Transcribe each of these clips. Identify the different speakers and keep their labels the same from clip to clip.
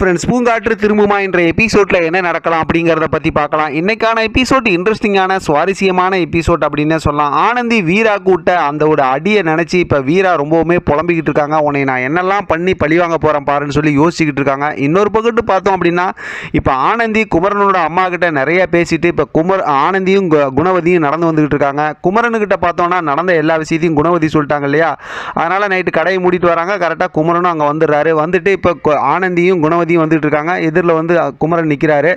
Speaker 1: Friends பூங்காற்று திரும்புமா என்ற எபிசோடில் என்ன நடக்கலாம் அப்படிங்கிறத பற்றி பார்க்கலாம். இன்றைக்கான எபிசோட் இன்ட்ரெஸ்டிங்கான சுவாரஸ்யமான எபிசோட் அப்படின்னே சொல்லலாம். ஆனந்தி வீரா கூட்ட அந்த ஒரு அடியை நினச்சி இப்போ வீரா ரொம்பவுமே புலம்பிக்கிட்டு இருக்காங்க. உன்னை நான் என்னெல்லாம் பண்ணி பழிவாங்க போகிறேன் பாருன்னு சொல்லி யோசிச்சுக்கிட்டு இருக்காங்க. இன்னொரு பக்கத்து பார்த்தோம் அப்படின்னா இப்போ ஆனந்தி குமரனோட அம்மா கிட்ட நிறைய பேசிட்டு இப்போ குமர் ஆனந்தியும் கு- குணவதியும் நடந்து வந்துக்கிட்டு இருக்காங்க. குமரனுக்கிட்ட பார்த்தோம்னா நடந்த எல்லா விஷயத்தையும் குணவதி சொல்லிட்டாங்க இல்லையா? அதனால் நைட்டு கடையை மூடிட்டு வராங்க. கரெக்டாக குமரனும் அங்கே வந்துடுறாரு. வந்துட்டு இப்போ ஆனந்தியும் குணவதி குணவதியும் வந்துட்டு இருக்காங்க எதிரில் வந்து குமரன் நிற்கிறாரு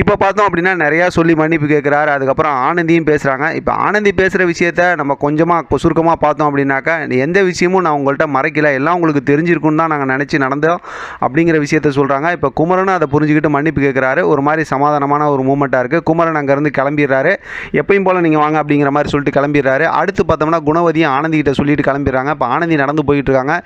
Speaker 1: இப்போ பார்த்தோம் அப்படின்னா நிறையா சொல்லி மன்னிப்பு கேட்குறாரு அதுக்கப்புறம் ஆனந்தியும் பேசுகிறாங்க இப்போ ஆனந்தி பேசுகிற விஷயத்த நம்ம கொஞ்சமாக சுருக்கமாக பார்த்தோம் அப்படின்னாக்கா எந்த விஷயமும் நான் உங்கள்கிட்ட மறைக்கல. எல்லாம் உங்களுக்கு தெரிஞ்சிருக்குன்னு தான் நாங்கள் நினச்சி நடந்தோம் அப்படிங்கிற விஷயத்த சொல்கிறாங்க இப்போ குமரனும் அதை புரிஞ்சுக்கிட்டு மன்னிப்பு கேட்குறாரு ஒரு மாதிரி சமாதானமான ஒரு மூமெண்ட்டாக இருக்குது குமரன் அங்கேருந்து கிளம்பிடுறாரு. எப்பயும் போல் நீங்கள் வாங்க அப்படிங்கிற மாதிரி சொல்லிட்டு கிளம்பிடுறாரு. அடுத்து பார்த்தோம்னா குணவதியும் ஆனந்திகிட்ட சொல்லிட்டு கிளம்பிடுறாங்க. இப்போ ஆனந்தி நடந்து போயிட்டு இருக்காங்க.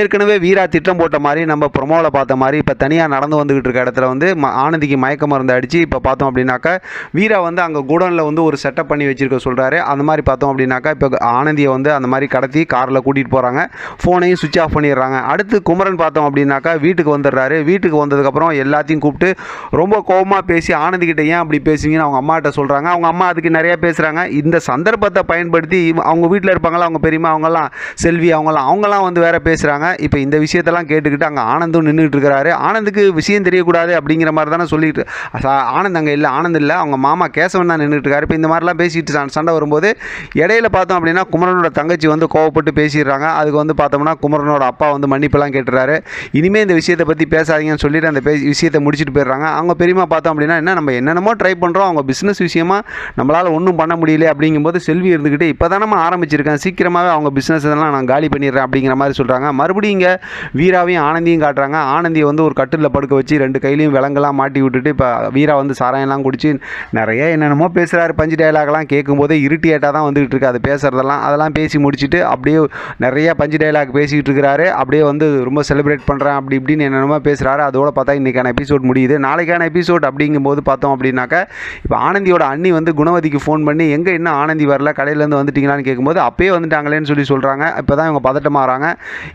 Speaker 1: ஏற்கனவே வீரா திட்டம் போட்ட மாதிரி நம்ம ப்ரொமோவில் பார்த்த மாதிரி இப்போ தனியாக நடந்து வந்துக்கிட்டு இருக்க இடத்துல வந்து ம- ஆனந்திக்கு மயக்க மருந்து அடித்து இப்போ பார்த்தோம் அப்படின்னாக்கா வீரா வந்து அங்கே குடோனில் வந்து ஒரு செட்டப் பண்ணி வச்சிருக்க சொல்கிறாரு அந்த மாதிரி பார்த்தோம் அப்படின்னாக்கா இப்போ ஆனந்தியை வந்து அந்த மாதிரி கடத்தி காரில் கூட்டிகிட்டு போகிறாங்க ஃபோனையும் சுவிட்ச் ஆஃப் பண்ணிடுறாங்க. அடுத்து குமரன் பார்த்தோம் அப்படின்னாக்கா வீட்டுக்கு வந்துடுறாரு. வீட்டுக்கு வந்ததுக்கப்புறம் எல்லாத்தையும் கூப்பிட்டு ரொம்ப கோபமாக பேசி ஆனந்திக்கிட்ட ஏன் அப்படி பேசுவீங்கன்னு அவங்க அம்மாட்ட சொல்கிறாங்க அவங்க அம்மா அதுக்கு நிறையா பேசுகிறாங்க இந்த சந்தர்ப்பத்தை பயன்படுத்தி இவ- அவங்க வீட்டில் இருப்பாங்களா அவங்க பெரியம்மா அவங்கெல்லாம் செல்வி அவங்களாம் அவங்களாம் வந்து வேற பேசுகிறாங்க இப்போ இந்த விஷயத்தெல்லாம் கேட்டுக்கிட்டு அங்கே ஆனந்தும் நின்றுட்டு இருக்கிறாரு ஆனந்துக்கு விஷயம் தெரியக்கூடாது அப்படிங்கிற மாதிரி தானே சொல்லிட்டு ஆனந்த் அங்கே இல்லை ஆனந்த் இல்லை. அவங்க மாமா கேசவன் தான் நின்றுட்டு இருக்காரு. இப்போ இந்த மாதிரிலாம் பேசிட்டு சண்டை- வரும்போது இடையில பார்த்தோம் அப்படின்னா குமரனோட தங்கச்சி வந்து கோவப்பட்டு பேசிடுறாங்க. அதுக்கு வந்து பார்த்தோம்னா குமரனோட அப்பா வந்து மன்னிப்பெல்லாம் கேட்டுறாரு. இனிமேல் இந்த விஷயத்தை பற்றி பேசாதீங்கன்னு சொல்லிட்டு அந்த பே விஷயத்தை முடிச்சுட்டு போயிடுறாங்க. அவங்க பெரியம்மா பார்த்தோம் அப்படின்னா என்ன நம்ம என்னென்னமோ ட்ரை பண்ணுறோம் அவங்க பிஸ்னஸ் விஷயமா நம்மளால் ஒன்றும் பண்ண முடியல அப்படிங்கும்போது செல்வி இருந்துக்கிட்டு இப்போ நம்ம ஆரம்பிச்சிருக்கேன். சீக்கிரமாகவே அவங்க பிஸ்னஸ் இதெல்லாம் நான் காலி பண்ணிடுறேன். அப்படிங்கிற மாதிரி சொல்கிறாங்க மறுபடியும் இங்கே வீராவையும் ஆனந்தியும் காட்டுறாங்க. ஆனந்தியை வந்து ஒரு கட்டில் படுக்க வச்சு ரெண்டு கையிலையும் விலங்கெல்லாம் மாட்டி விட்டுட்டு இப்போ வீரா வந்து சாராயம்லாம் குடிச்சு நிறைய என்னென்னமோ பேசுகிறாரு பஞ்சு டயலாக்லாம் கேட்கும்போதே இருட்டியேட்டாக தான் வந்துகிட்டு இருக்கு. அது பேசுகிறதெல்லாம் அதெல்லாம் பேசி முடிச்சுட்டு அப்படியே நிறைய பஞ்சு டைலாக் பேசிக்கிட்டு இருக்கிறாரு. அப்படியே வந்து ரொம்ப செலிப்ரேட் பண்ணுறேன் அப்படி இப்படின்னு என்னென்னமோ பேசுகிறாரு அதோட பார்த்தா இன்றைக்கான எபிசோட் முடியுது. நாளைக்கான எபிசோட் அப்படிங்கும்போது பார்த்தோம் அப்படின்னாக்கா இப்போ ஆனந்தியோட அண்ணி வந்து குணவதிக்கு ஃபோன் பண்ணி எங்கே இன்னும் ஆனந்தி வரல? கடையிலேருந்து வந்துட்டீங்களான்னு கேட்கும்போது அப்பயே வந்துட்டாங்களேன்னு சொல்லி சொல்கிறாங்க இப்போ தான் இவங்க பதட்டமாகறாங்க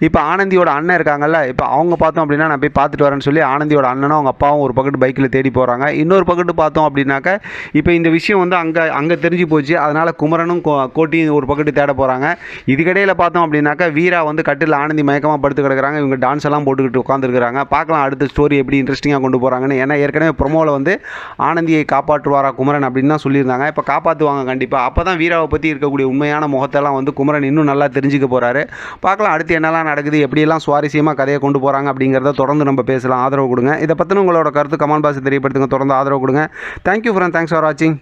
Speaker 1: இப்போ ஆனந்தியோட அண்ணன் இருக்காங்கல்ல இப்போ அவங்க பார்த்தோம் அப்படின்னா நான் போய் பார்த்துட்டு வரேன்னு சொல்லி ஆனந்தியோட அண்ணனும் அவங்க அப்பாவும் ஒரு பக்கத்து பைக்கில் தேடி போகிறாங்க இன்னொரு பக்கத்து பார்த்தோம் அப்படின்னாக்கா இப்போ இந்த விஷயம் வந்து அங்கே அங்கே தெரிஞ்சு போச்சு. அதனால் குமரனும் கோ- கோட்டியும் ஒரு பக்கத்து தேட போகிறாங்க இதுக்கடையில் பார்த்தோம் அப்படின்னாக்கா வீரா வந்து கட்டில் ஆனந்தி மயக்கமாக படுத்து கிடக்குறாங்க. இவங்க டான்ஸ் எல்லாம் போட்டுக்கிட்டு உட்காந்துருக்குறாங்க பார்க்கலாம் அடுத்த ஸ்டோரி எப்படி இன்ட்ரெஸ்டிங்காக கொண்டு போகிறாங்கன்னு ஏன்னா ஏற்கனவே ப்ரொமோவில் வந்து ஆனந்தியை காப்பாற்றுவாரா குமரன் அப்படின்னு தான் சொல்லியிருந்தாங்க. இப்போ காப்பாற்றுவாங்க கண்டிப்பாக அப்போ தான் வீராவை பற்றி இருக்கக்கூடிய உண்மையான முகத்தெல்லாம் வந்து குமரன் இன்னும் நல்லா தெரிஞ்சுக்க போகிறாரு பார்க்கலாம் அடுத்து என்னெல்லாம் நடக்குது எப்படியெல்லாம் சுவாரஸ்யமாக கதையை கொண்டு போகிறாங்க அப்படிங்கிறத தொடர்ந்து நம்ம பேசலாம். ஆதரவு கொடுங்க. இதை பற்றின உங்களோட கருத்து கமெண்ட் பாக்ஸ் தெரியப்படுத்துங்க. தொடர்ந்து ஆதரவு கொடுங்க. தேங்க்யூ ஃப்ரெண்ட் தேங்க்ஸ் ஃபார் வாட்சிங்